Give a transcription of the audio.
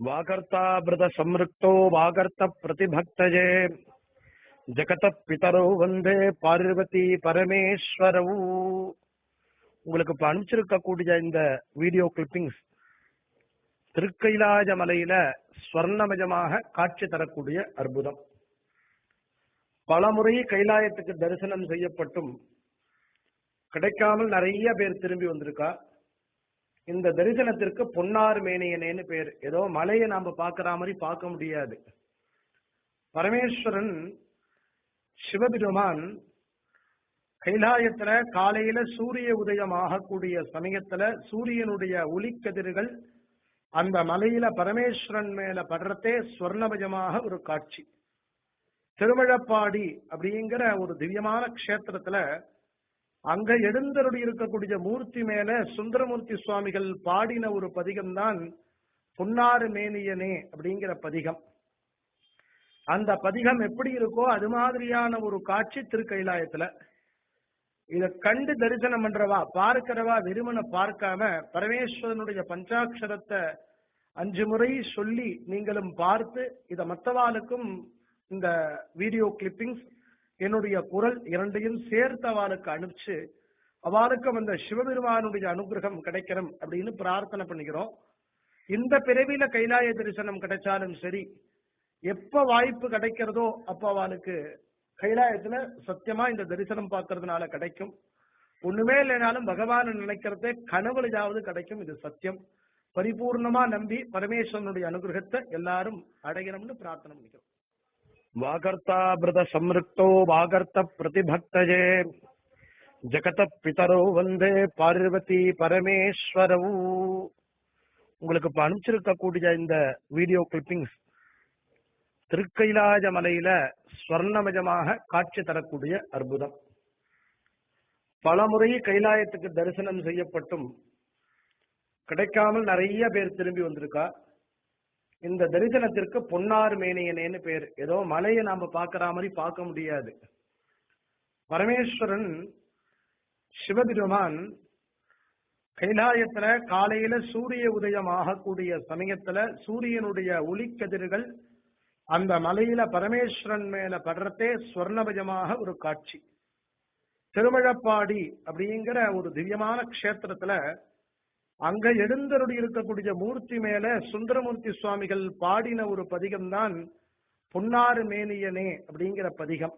வாகர்த்தாபிரத சம்ருக்தோ வாகர்த்த பிரதிபக்தஜே ஜெகத பிதரோ வந்தே பார்வதி பரமேஸ்வரவு உங்களுக்கு இப்ப அனுப்பிச்சிருக்கக்கூடிய இந்த வீடியோ கிளிப்பிங்ஸ் திருக்கைலாஜ மலையில ஸ்வர்ணமயமாக காட்சி தரக்கூடிய அற்புதம். பலமுறை கைலாயத்துக்கு தரிசனம் செய்யப்பட்டும். கிடைக்காமல் நிறைய பேர் திரும்பி வந்திருக்கா? இந்த தரிசனத்திற்கு பொன்னார் மேனியனேன்னு பேர். ஏதோ மலையை நாம பாக்குற மாதிரி பார்க்க முடியாது. பரமேஸ்வரன் சிவபெருமான் கைலாயத்துல காலையில சூரிய உதயம் ஆகக்கூடிய சமயத்துல சூரியனுடைய ஒளிக்கதிர்கள் அந்த மலையில பரமேஸ்வரன் மேல படுறதே ஸ்வர்ணமயமாக ஒரு காட்சி. திருமழப்பாடி அப்படிங்கிற ஒரு திவ்யமான க்ஷேத்திரத்துல அங்க எழுந்தருடி இருக்கக்கூடிய மூர்த்தி மேல சுந்தரமூர்த்தி சுவாமிகள் பாடின ஒரு பதிகம் தான் புன்னாறு மேனியனே அப்படிங்கிற பதிகம். அந்த பதிகம் எப்படி இருக்கோ அது மாதிரியான ஒரு காட்சி திருக்கைலாயத்துல. இத கண்டு தரிசனம் பண்றவா பார்க்கிறவா வெறுமனை பார்க்காம பரமேஸ்வரனுடைய பஞ்சாட்சரத்தை அஞ்சு முறை சொல்லி நீங்களும் பார்த்து இத மத்தவாளுக்கும் இந்த வீடியோ கிளிப்பிங்ஸ் என்னுடைய குரல் இரண்டையும் சேர்த்து அவளுக்கு அனுப்பிச்சு அவளுக்கும் அந்த சிவபெருமானுடைய அனுகிரகம் கிடைக்கணும் அப்படின்னு பிரார்த்தனை பண்ணிக்கிறோம் இந்த பிறவியில கைலாய தரிசனம் கிடைச்சாலும் சரி எப்ப வாய்ப்பு கிடைக்கிறதோ அப்ப அவளுக்கு கைலாயத்துல சத்தியமா இந்த தரிசனம் பார்க்கறதுனால கிடைக்கும். ஒண்ணுமே இல்லைனாலும் பகவான் நினைக்கிறதே கனவுலையாவது கிடைக்கும். இது சத்தியம். பரிபூர்ணமா நம்பி பரமேஸ்வரனுடைய அனுகிரகத்தை எல்லாரும் அடையணும்னு பிரார்த்தனை பண்ணிக்கிறோம். வாகர்த்தாபிரத சம்ருக்தோ வாகர்த்த பிரதிபக்தஜே ஜகத பிதரோ வந்தே பார்வதி பரமேஸ்வரவு உங்களுக்கு இப்ப அனுப்பிச்சிருக்கக்கூடிய இந்த வீடியோ கிளிப்பிங்ஸ் திருக்கைலாய மலையில ஸ்வர்ணமயமாக காட்சி தரக்கூடிய அற்புதம். பலமுறை கைலாயத்துக்கு தரிசனம் செய்யப்பட்டும். கிடைக்காமல் நிறைய பேர் திரும்பி வந்திருக்கா? இந்த தரிசனத்திற்கு பொன்னார் மேனியனேன்னு பேர். ஏதோ மலையை நாம பாக்குற மாதிரி பார்க்க முடியாது. பரமேஸ்வரன் சிவபெருமான் கைலாயத்துல காலையில சூரிய உதயம் ஆகக்கூடிய சமயத்துல சூரியனுடைய ஒளிக்கதிர்கள் அந்த மலையில பரமேஸ்வரன் மேல படுறதே ஸ்வர்ணபயமாக ஒரு காட்சி. திருமழப்பாடி அப்படிங்கிற ஒரு திவ்யமான க்ஷேத்திரத்துல அங்க எழுந்தருடி இருக்கக்கூடிய மூர்த்தி மேல சுந்தரமூர்த்தி சுவாமிகள் பாடின ஒரு பதிகம் தான் பொன்னாறு மேனியனே அப்படிங்கிற பதிகம்.